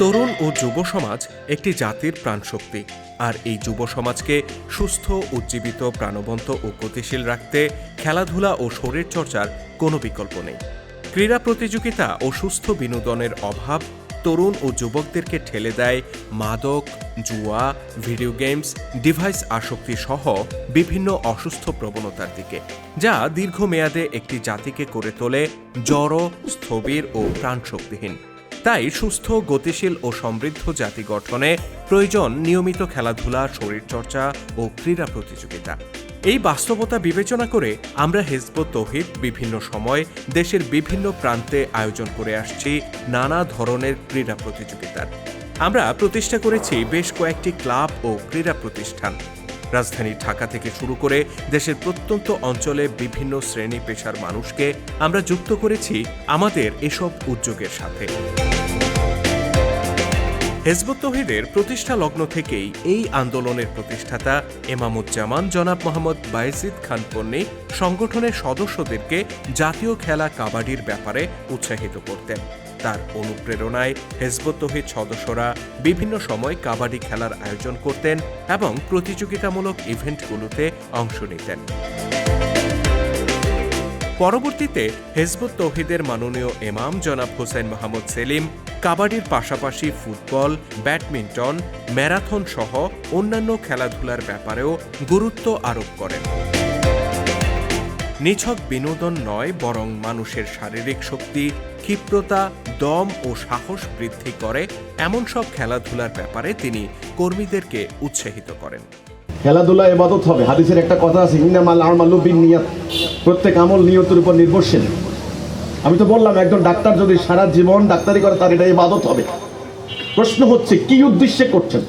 তরুণ ও যুব সমাজ একটি জাতির প্রাণশক্তি, আর এই যুব সমাজকে সুস্থ, উজ্জীবিত, প্রাণবন্ত ও গতিশীল রাখতে খেলাধুলা ও শরীরচর্চার কোনো বিকল্প নেই। ক্রীড়া প্রতিযোগিতা ও সুস্থ বিনোদনের অভাব তরুণ ও যুবকদেরকে ঠেলে দেয় মাদক, জুয়া, ভিডিও গেমস, ডিভাইস আসক্তি সহ বিভিন্ন অসুস্থ প্রবণতার দিকে, যা দীর্ঘমেয়াদে একটি জাতিকে করে তোলে জড়, স্থবির ও প্রাণশক্তিহীন। তাই সুস্থ, গতিশীল ও সমৃদ্ধ জাতি গঠনে প্রয়োজন নিয়মিত খেলাধুলা, শরীরচর্চা ও ক্রীড়া প্রতিযোগিতা। এই বাস্তবতা বিবেচনা করে আমরা হেজবত তৌহিদ বিভিন্ন সময় দেশের বিভিন্ন প্রান্তে আয়োজন করে আসছি নানা ধরনের ক্রীড়া প্রতিযোগিতার। আমরা প্রতিষ্ঠা করেছি বেশ কয়েকটি ক্লাব ও ক্রীড়া প্রতিষ্ঠান। রাজধানী ঢাকা থেকে শুরু করে দেশের প্রত্যন্ত অঞ্চলে বিভিন্ন শ্রেণি পেশার মানুষকে আমরা যুক্ত করেছি আমাদের এসব উদ্যোগের সাথে। হেজবুত তহিদের প্রতিষ্ঠা লগ্ন থেকেই এই আন্দোলনের প্রতিষ্ঠাতা এমামুজ্জামান জনাব মোহাম্মদ বাইজিদ খান পন্নী সংগঠনের সদস্যদেরকে জাতীয় খেলা কাবাডির ব্যাপারে উৎসাহিত করতেন। তার অনুপ্রেরণায় হেজবুত তহিদ সদস্যরা বিভিন্ন সময় কাবাডি খেলার আয়োজন করতেন এবং প্রতিযোগিতামূলক ইভেন্টগুলোতে অংশ নিতেন। পরবর্তীতে হেজবুত তৌহিদের মাননীয় এমাম জনাব হোসেন মাহমুদ সেলিম কাবাডির পাশাপাশি ফুটবল, ব্যাডমিন্টন, ম্যারাথন সহ অন্যান্য খেলাধুলার ব্যাপারেও গুরুত্ব আরোপ করেন। নিছক বিনোদন নয়, বরং মানুষের শারীরিক শক্তি, ক্ষিপ্রতা, দম ও সাহস বৃদ্ধি করে। এমন সব খেলাধুলার ব্যাপারে তিনি কর্মীদেরকে উৎসাহিত করেন। খেলাধুলা এবাদত হবে। হাদিসের একটা কথা আছে, ইন্নামাল আমালু বিন নিয়াত প্রত্যেক আমল নিয়তের উপর নির্ভরশীল। আমি তো বললাম, একজন ডাক্তার যদি সারা জীবন ডাক্তারি করে, তার এটা ইবাদত হবে। প্রশ্ন হচ্ছে, কি উদ্দেশ্যে করছেন?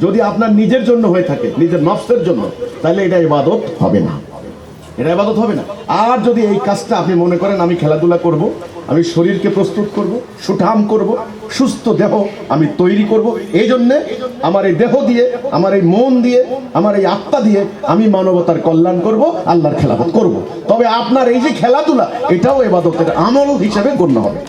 যদি আপনার নিজের জন্য হয়ে থাকে, নিজের নফসের জন্য, তাহলে এটা ইবাদত হবে না। এটা ইবাদত হবে না। আর যদি এই কাজটা আপনি মনে করেন, আমি খেলাধুলা করব, আমি শরীরকে প্রস্তুত করব, সুঠাম করব, সুস্থ দেহ আমি তৈরি করব, এই জন্যে আমার এই দেহ দিয়ে, আমার এই মন দিয়ে, আমার এই আত্মা দিয়ে আমি মানবতার কল্যাণ করব, আল্লাহর খেলাফত করব। তবে আপনার এই যে খেলাধুলা, এটাও এবাদতের আমল হিসাবে গণ্য হবে।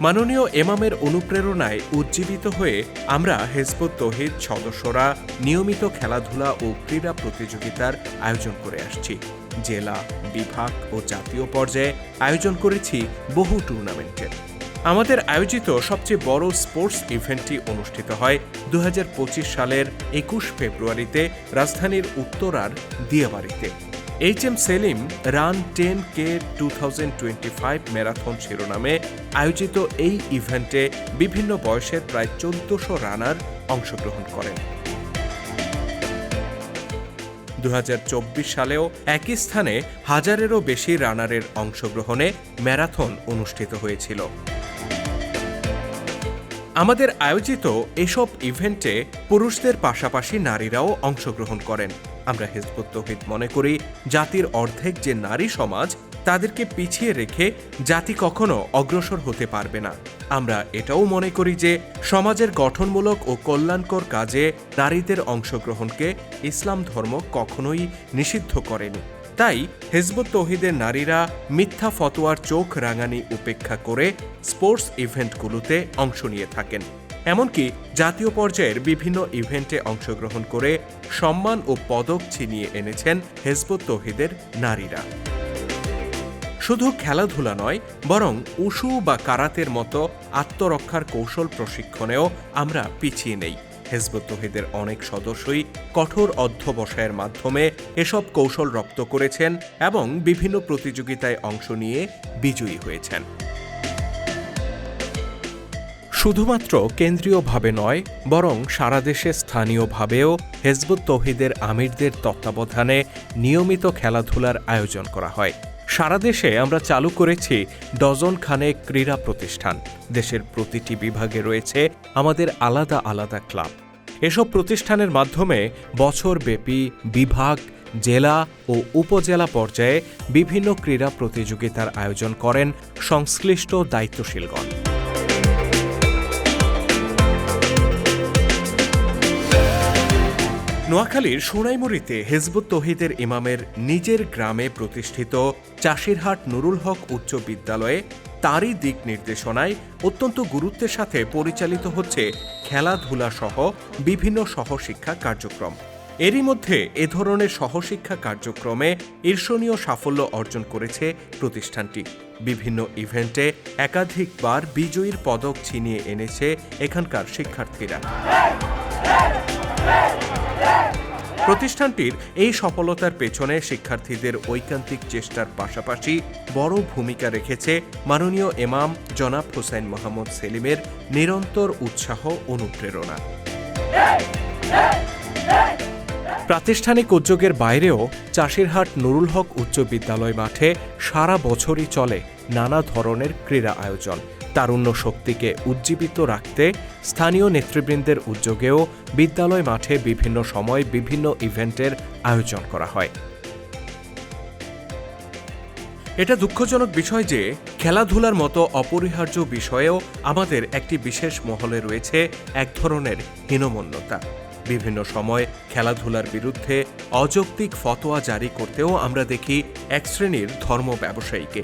মাননীয় এমামের অনুপ্রেরণায় উজ্জীবিত হয়ে আমরা হেজবুত তহিদ সদস্যরা নিয়মিত খেলাধুলা ও ক্রীড়া প্রতিযোগিতার আয়োজন করে আসছি। জেলা, বিভাগ ও জাতীয় পর্যায়ে আয়োজন করেছি বহু টুর্নামেন্টের। আমাদের আয়োজিত সবচেয়ে বড় স্পোর্টস ইভেন্টটি অনুষ্ঠিত হয় দু হাজার পঁচিশ সালের একুশ ফেব্রুয়ারিতে রাজধানীর উত্তরার দিয়াবাড়িতে। H M Selim run ten K two thousand twenty five marathon শিরোনামে আয়োজিত এই ইভেন্টে বিভিন্ন বয়সের প্রায় চোদ্দশো রানার অংশগ্রহণ করেন। দু হাজার চব্বিশ সালেও একই স্থানে হাজারেরও বেশি রানারের অংশগ্রহণে ম্যারাথন অনুষ্ঠিত হয়েছিল। আমাদের আয়োজিত এসব ইভেন্টে পুরুষদের পাশাপাশি নারীরাও অংশগ্রহণ করেন। আমরা হেজবুত তৌহিদ মনে করি, জাতির অর্ধেক যে নারী সমাজ, তাদেরকে পিছিয়ে রেখে জাতি কখনো অগ্রসর হতে পারবে না। আমরা এটাও মনে করি যে, সমাজের গঠনমূলক ও কল্যাণকর কাজে নারীদের অংশগ্রহণকে ইসলাম ধর্ম কখনোই নিষিদ্ধ করেনি। তাই হেজবুত তৌহিদের নারীরা মিথ্যা ফতোয়ার চোখ রাঙানি উপেক্ষা করে স্পোর্টস ইভেন্টগুলোতে অংশ নিয়ে থাকেন। এমনকি জাতীয় পর্যায়ের বিভিন্ন ইভেন্টে অংশগ্রহণ করে সম্মান ও পদক ছিনিয়ে এনেছেন হেজবুত তৌহিদের নারীরা। শুধু খেলাধুলা নয়, বরং উশু বা কারাতের মতো আত্মরক্ষার কৌশল প্রশিক্ষণেও আমরা পিছিয়ে নেই। হেজবুত তহিদের অনেক সদস্যই কঠোর অধ্যবসায়ের মাধ্যমে এসব কৌশল রপ্ত করেছেন এবং বিভিন্ন প্রতিযোগিতায় অংশ নিয়ে বিজয়ী হয়েছেন। শুধুমাত্র কেন্দ্রীয়ভাবে নয়, বরং সারা দেশে স্থানীয়ভাবেও হেজবুত তৌহিদের আমিরদের তত্ত্বাবধানে নিয়মিত খেলাধুলার আয়োজন করা হয়। সারা দেশে আমরা চালু করেছি ডজন খানেক ক্রীড়া প্রতিষ্ঠান। দেশের প্রতিটি বিভাগে রয়েছে আমাদের আলাদা আলাদা ক্লাব। এসব প্রতিষ্ঠানের মাধ্যমে বছরব্যাপী বিভাগ, জেলা ও উপজেলা পর্যায়ে বিভিন্ন ক্রীড়া প্রতিযোগিতার আয়োজন করেন সংশ্লিষ্ট দায়িত্বশীলগণ। নোয়াখালীর সোনাইমুড়িতে হেজবুত তহিদের ইমামের নিজের গ্রামে প্রতিষ্ঠিত চাষিরহাট নুরুল হক উচ্চ বিদ্যালয়ে তারই দিক নির্দেশনায় অত্যন্ত গুরুত্বের সাথে পরিচালিত হচ্ছে খেলাধুলা সহ বিভিন্ন সহশিক্ষা কার্যক্রম। এরই মধ্যে এ ধরনের সহশিক্ষা কার্যক্রমে ঈর্ষণীয় সাফল্য অর্জন করেছে প্রতিষ্ঠানটি। বিভিন্ন ইভেন্টে একাধিকবার বিজয়ীর পদক ছিনিয়ে এনেছে এখানকার শিক্ষার্থীরা। প্রতিষ্ঠানটির এই সফলতার পেছনে শিক্ষার্থীদের ঐকান্তিক চেষ্টার পাশাপাশি বড় ভূমিকা রেখেছে মাননীয় এমাম জনাব হোসেন মোহাম্মদ সেলিমের নিরন্তর উৎসাহ অনুপ্রেরণা। প্রাতিষ্ঠানিক উদ্যোগের বাইরেও চাষিরহাট নুরুল হক উচ্চ বিদ্যালয় মাঠে সারা বছরই চলে নানা ধরনের ক্রীড়া আয়োজন। তারুণ্য শক্তিকে উজ্জীবিত রাখতে স্থানীয় নেতৃবৃন্দের উদ্যোগেও বিদ্যালয় মাঠে বিভিন্ন সময় বিভিন্ন ইভেন্টের আয়োজন করা হয়। এটা দুঃখজনক বিষয় যে খেলাধুলার মতো অপরিহার্য বিষয়েও আমাদের একটি বিশেষ মহলে রয়েছে এক ধরনের হীনমন্যতা। বিভিন্ন সময় খেলাধুলার বিরুদ্ধে অযৌক্তিক ফতোয়া জারি করতেও আমরা দেখি এক শ্রেণির ধর্ম ব্যবসায়ীকে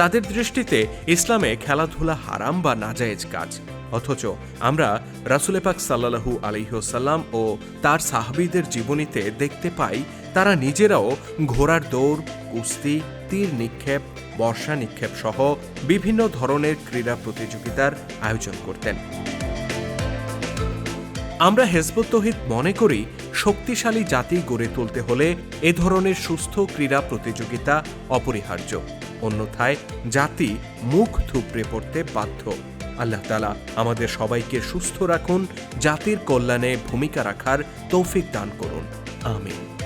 তাদের দৃষ্টিতে ইসলামে খেলাধুলা হারাম বা নাজায়েজ কাজ। অথচ আমরা রাসুলে পাক সাল্লাহু আলহিহসাল্লাম ও তার সাহাবীদের জীবনীতে দেখতে পাই, তারা নিজেরাও ঘোড়ার দৌড়, কুস্তি, তীর নিক্ষেপ, বর্ষা নিক্ষেপ সহ বিভিন্ন ধরনের ক্রীড়া প্রতিযোগিতার আয়োজন করতেন। আমরা হেজবুত তহিদ মনে করি, শক্তিশালী জাতি গড়ে তুলতে হলে এ ধরনের সুস্থ ক্রীড়া প্রতিযোগিতা অপরিহার্য। অন্যথায় জাতি মুখ থুপড়ে পড়তে বাধ্য। আল্লাহ তালা আমাদের সবাইকে সুস্থ রাখুন, জাতির কল্যাণে ভূমিকা রাখার তৌফিক দান করুন। আমিন।